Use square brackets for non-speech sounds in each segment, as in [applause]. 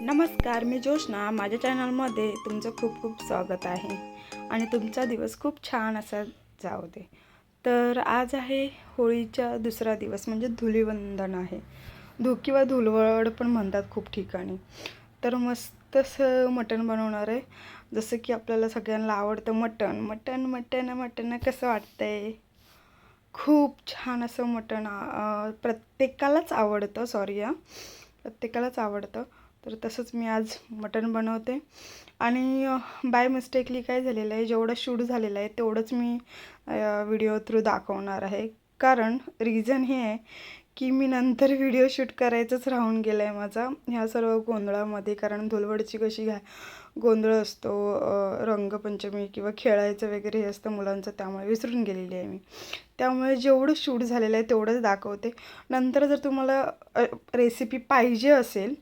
नमस्कार मी जोशना माझ्या चॅनलमध्ये तुमचं खूप खूप स्वागत आहे आणि तुमचा दिवस खूप छान असा जाऊ दे. तर आज आहे होळीचा दुसरा दिवस म्हणजे धुलीवंदन आहे. धू किंवा धुलवड पण म्हणतात खूप ठिकाणी. तर मस्त असं मटण बनवणार आहे. जसं की आपल्याला सगळ्यांना आवडतं मटण. मटण मटण मटण कसं वाटतंय? खूप छान असं मटण प्रत्येकालाच आवडतं. सॉरी या प्रत्येकालाच आवडतं. तर तसंच मी आज मटण बनवते. आणि बाय मिस्टेकली काय झालेलं आहे जेवढं शूट झालेलं आहे तेवढंच मी व्हिडिओ थ्रू दाखवणार आहे. कारण रिझन हे आहे की मी नंतर व्हिडिओ शूट करायचंच राहून गेला आहे माझा. ह्या सर्व गोंधळामध्ये कारण धुलवडची कशी घ्या गोंधळ असतो रंगपंचमी किंवा खेळायचं वगैरे हे असतं मुलांचं त्यामुळे विसरून गेलेली आहे मी. त्यामुळे जेवढं शूट झालेलं आहे तेवढंच दाखवते. नंतर जर तुम्हाला रेसिपी पाहिजे असेल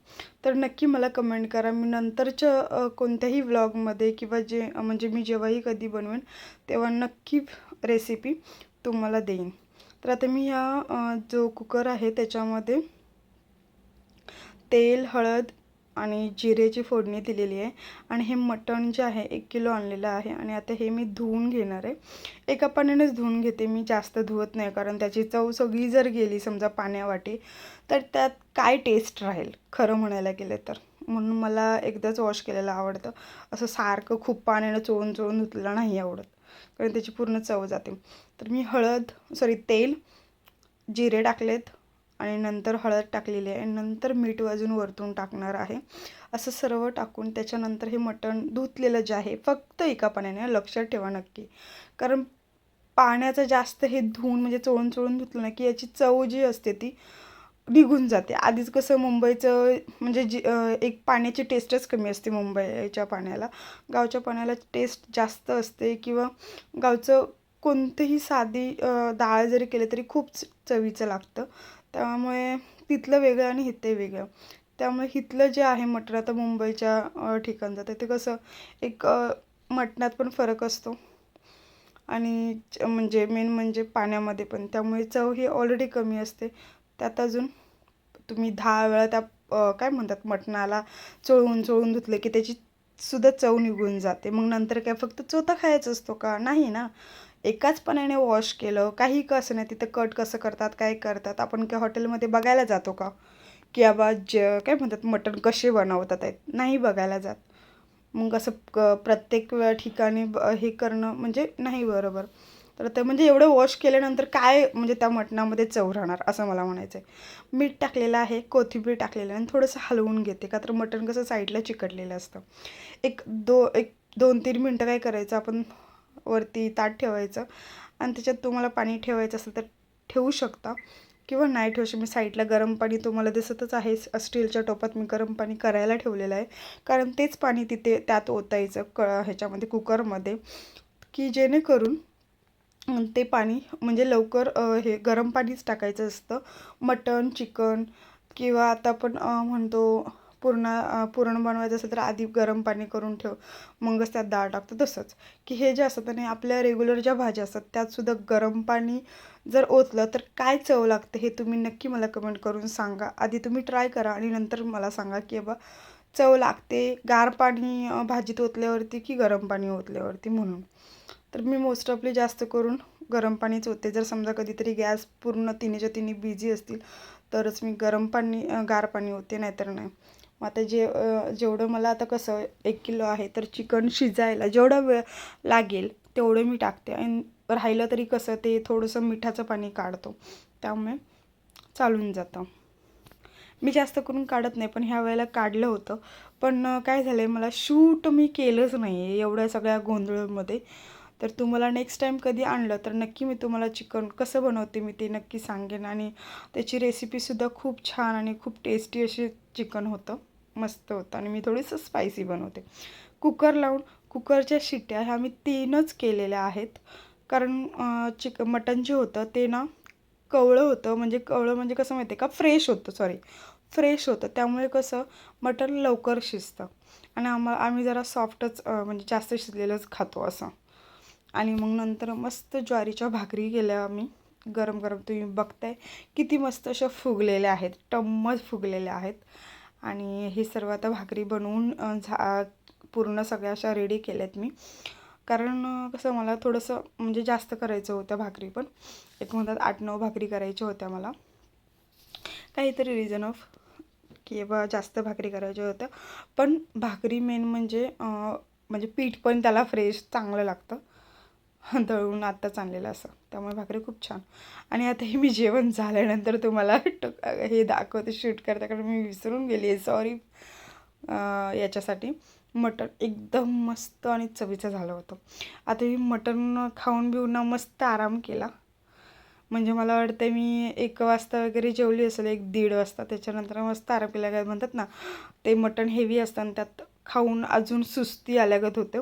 तर नक्की मला कमेंट करा. मी नंतरच्या कोणत्याही व्लॉगमध्ये किंवा जे म्हणजे मी जेव्हाही कधी बनवेन तेव्हा नक्की रेसिपी तुम्हाला देईन. तर आता मी ह्या जो कुकर आहे त्याच्यामध्ये तेल हळद आणि जिरेची फोडणी दिलेली आहे. आणि हे मटण जे आहे एक किलो आणलेलं आहे. आणि आता हे मी धुवून घेणार आहे. एका पाण्यानेच धुवून घेते. मी जास्त धुवत नाही कारण त्याची चव सगळी जर गेली समजा पाण्यावाटी तर त्यात काय टेस्ट राहील? खरं म्हणायला गेलं तर. म्हणून मला एकदाच वॉश केलेलं आवडतं. असं सारखं खूप पाण्यानं चोळून चोळून धुतलं नाही आवडत. कारण त्याची पूर्ण चव जाते. तर मी हळद सॉरी तेल जिरे टाकलेत आणि नंतर हळद टाकलेली आहे. आणि नंतर मीठ अजून वरतून टाकणार आहे. असं सर्व टाकून त्याच्यानंतर हे मटण धुतलेलं जे आहे फक्त एका पाण्याने लक्षात ठेवा नक्की. कारण पाण्याचं जास्त हे धुवून म्हणजे चोळून चोळून धुतलं ना की याची चव जी असते ती निघून जाते. आधीच कसं मुंबईचं म्हणजे जी एक पाण्याची टेस्टच कमी असते मुंबईच्या पाण्याला. गावच्या पाण्याला टेस्ट जास्त असते किंवा गावचं कोणतंही साधी डाळ जरी केलं तरी खूप च- चवीचं लागतं. त्यामुळे तिथलं वेगळं आणि इथे वेगळं. त्यामुळे इथलं जे आहे मटण आता मुंबईच्या ठिकाणचं तर ते कसं एक मटणात पण फरक असतो. आणि च- म्हणजे मेन म्हणजे पाण्यामध्ये पण. त्यामुळे चव ही ऑलरेडी कमी असते. त्यात अजून तुम्ही दहा वेळा त्या काय म्हणतात मटणाला चोळून चोळून धुतलं की त्याची सुद्धा चव निघून जाते. मग नंतर काय फक्त चोथा खायचा असतो का? नाही ना. एकाच पाण्याने वॉश केलं काही कसं नाही तिथं कट कसं करतात काय करतात आपण काय हॉटेलमध्ये बघायला जातो का? की बाबा ज काय म्हणतात मटण कसे बनवतात आहेत? नाही बघायला जात. मग असं क प्रत्येक वेळा ठिकाणी ब- हे करणं म्हणजे नाही बरोबर. तर ते म्हणजे एवढं वॉश केल्यानंतर काय म्हणजे त्या मटणामध्ये चव राहणार असं मला म्हणायचं आहे मीठ टाकलेलं आहे कोथिंबीर टाकलेलं आहे आणि थोडंसं हलवून घेते का तर मटण कसं साईडला चिकटलेलं असतं. एक दो एक दोन तीन मिनटं काय करायचं आपण वरती ताट ठेवायचं आणि त्याच्यात तुम्हाला पाणी ठेवायचं असेल तर ठेवू शकता किंवा नाही ठेवू मी साईडला गरम पाणी तुम्हाला दिसतच आहे. स्टीलच्या टोपात मी गरम पाणी करायला ठेवलेलं आहे. कारण तेच पाणी तिथे त्यात ओतायचं क ह्याच्यामध्ये कुकरमध्ये की जेणेकरून ते पाणी म्हणजे लवकर हे गरम पाणीच टाकायचं असतं. मटण चिकन किंवा आता आपण म्हणतो पूर्ण पुरण बनवायचं असेल तर आधी गरम पाणी करून ठेव. मगच त्यात डाळ टाकतो. तसंच की हे जे असतं आणि आपल्या रेग्युलर ज्या भाज्या असतात त्यातसुद्धा गरम पाणी जर ओतलं तर काय चव लागते हे तुम्ही नक्की मला कमेंट करून सांगा. आधी तुम्ही ट्राय करा आणि नंतर मला सांगा की बाबा चव लागते. गार पाणी भाजीत ओतल्यावरती की गरम पाणी ओतल्यावरती म्हणून. तर मी मोस्ट ऑफली जास्त करून गरम पाणीच होते जर समजा कधीतरी गॅस पूर्ण तिन्हीच्या तिन्ही बिझी असतील तरच मी गरम पाणी गार पाणी होते नाहीतर नाही. मग आता जे जेवढं मला आता कसं एक किलो आहे तर चिकन शिजायला जेवढा वेळ लागेल तेवढं मी टाकते. आणि राहिलं तरी कसं ते थोडंसं मिठाचं पाणी काढतो. त्यामुळे चालून जातं. मी जास्त करून काढत नाही पण ह्या वेळेला काढलं होतं. पण काय झालं आहे मला शूट मी केलंच नाही आहे एवढ्या सगळ्या गोंधळामध्ये. तर तुम्हाला नेक्स्ट टाईम कधी आणलं तर नक्की मी तुम्हाला चिकन कसं बनवते मी ते नक्की सांगेन. आणि त्याची रेसिपीसुद्धा खूप छान आणि खूप टेस्टी अशी चिकन होतं. मस्त होतं आणि मी थोडीसं स्पायसी बनवते. कुकर लावून कुकरच्या शिट्ट्या ह्या मी तीनच केलेल्या आहेत. कारण चिक मटण जे होतं ते ना कवळं होतं. म्हणजे कवळं म्हणजे कसं माहिती आहे का? फ्रेश होतं. सॉरी फ्रेश होतं. त्यामुळे कसं? मटण लवकर शिजतं. आणि आम्हा आम्ही जरा सॉफ्टच म्हणजे जास्त शिजलेलंच खातो असं. आणि मग नंतर मस्त ज्वारीच्या भाकरी केल्या आम्ही. गरम गरम. तुम्ही बघताय किती मस्त अशा फुगलेल्या आहेत. टम्मच फुगलेल्या आहेत. आणि हे सर्व आता भाकरी बनवून झा पूर्ण सगळ्या अशा रेडी केल्यात मी. कारण कसं मला थोडंसं म्हणजे जास्त करायचं होतं भाकरी पण. एक म्हणतात आठ नऊ भाकरी करायच्या होत्या मला. काहीतरी रिझन ऑफ की बा जास्त भाकरी करायच्या होत्या. पण भाकरी मेन म्हणजे म्हणजे पीठ पण त्याला फ्रेश चांगलं लागतं. [laughs] दळून आत्ताच आणलेलं असं. त्यामुळे भाकरी खूप छान. आणि आता हे मी जेवण झाल्यानंतर तुम्हाला [laughs] हे दाखवते शूट करता कारण मी विसरून गेली आहे सॉरी याच्यासाठी. मटण एकदम मस्त आणि चवीचं झालं होतं. आता मी मटण खाऊन बिऊन मस्त आराम केला. म्हणजे मला वाटतं मी एक वाजता वगैरे जेवली असेल एक दीड वाजता. त्याच्यानंतर मस्त आराम केला. काय म्हणतात ना ते मटण हेवी असतं आणि त्यात खाऊन अजून सुस्ती आल्यागत होतं.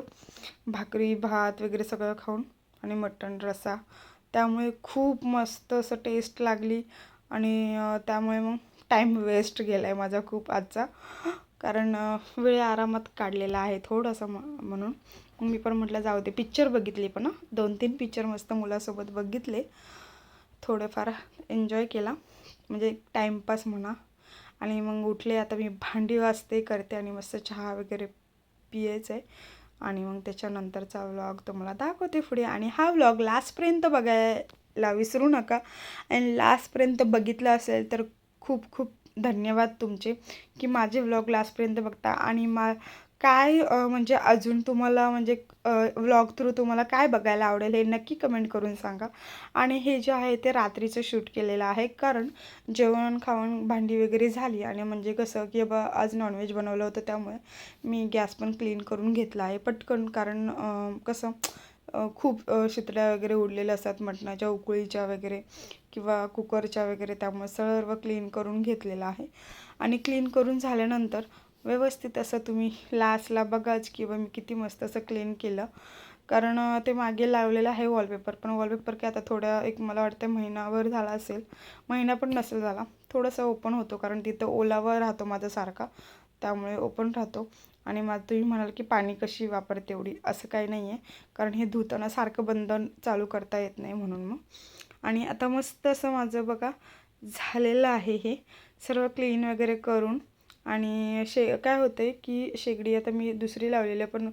भाकरी भात वगैरे सगळं खाऊन आणि मटण रसा. त्यामुळे खूप मस्त असं टेस्ट लागली आणि त्यामुळे मग टाईम वेस्ट गेला आहे माझा खूप आजचा. कारण वेळ आरामात काढलेला आहे थोडासा म म्हणून. मग मी पण म्हटलं जाऊ दे पिक्चर बघितली पण दोन तीन पिक्चर मस्त मुलासोबत बघितले. थोडंफार एन्जॉय केला. म्हणजे टाईमपास म्हणा. आणि मग उठले आता मी भांडी वाजते करते आणि मस्त चहा वगैरे पियायचं आहे आणि मग त्याच्यानंतरचा व्लॉग तुम्हाला दाखवते पुढे. आणि हा व्लॉग लास्टपर्यंत बघायला विसरू नका. आणि लास्टपर्यंत बघितलं असेल तर खूप खूप धन्यवाद तुमचे की माझे व्लॉग लास्टपर्यंत बघता. आणि मा काय म्हणजे अजून तुम्हाला म्हणजे व्लॉग थ्रू तुम्हाला काय बघायला आवडेल हे नक्की कमेंट करून सांगा. आणि हे जे आहे ते रात्रीचं शूट केलेलं आहे. कारण जेवण खावण भांडी वगैरे झाली. आणि म्हणजे कसं की बा आज नॉनव्हेज बनवलं होतं. त्यामुळे मी गॅस पण क्लीन करून घेतला आहे. पटकन कारण कसं खूप शितड्या वगैरे उडलेल्या असतात मटणाच्या उकळीच्या वगैरे किंवा कुकरच्या वगैरे त्यामुळे सर्व क्लीन करून घेतलेलं आहे. आणि क्लीन करून झाल्यानंतर व्यवस्थित असं तुम्ही लास्टला बघाच किंवा मी किती मस्त असं क्लीन केलं. कारण ते मागे लावलेलं आहे वॉलपेपर पण वॉलपेपर काय आता थोड्या एक मला वाटतं महिनाभर झाला असेल. महिना पण नसेल झाला. थोडंसं ओपन होतो कारण तिथं ओलावा राहतो माझा सारखा त्यामुळे ओपन राहतो. आणि मग तुम्ही म्हणाल की पाणी कशी वापरते एवढी असं काही नाही आहे. कारण हे धुताना सारखं बंधन चालू करता येत नाही म्हणून मग. आणि आता मस्त असं माझं बघा झालेलं आहे हे. सर्व क्लीन वगैरे करून आणि शे काय होतं आहे की शेगडी आता मी दुसरी लावलेली आहे पण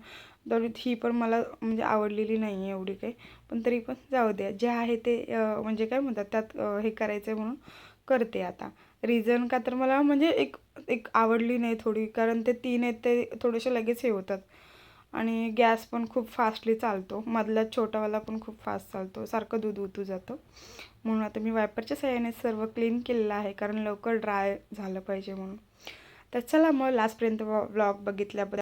तरी ही पण मला म्हणजे आवडलेली नाही आहे एवढी काही. पण तरी पण जाऊ द्या. जे आहे ते म्हणजे काय म्हणतात त्यात हे करायचं आहे म्हणून. करते आता. रिझन का तर मला म्हणजे एक एक आवडली नाही थोडी कारण ते तीन आहेत ते थोडेसे लगेच हे होतात. आणि गॅस पण खूप फास्टली चालतो. मधला छोटावाला पण खूप फास्ट चालतो. सारखं दूध उतू जातं. म्हणून आता मी वायपरच्या सहाय्याने सर्व क्लीन केलेलं आहे कारण लवकर ड्राय झालं पाहिजे म्हणून. तर चला मग लास्टपर्यंत ब्लॉग बघितल्याबद्दल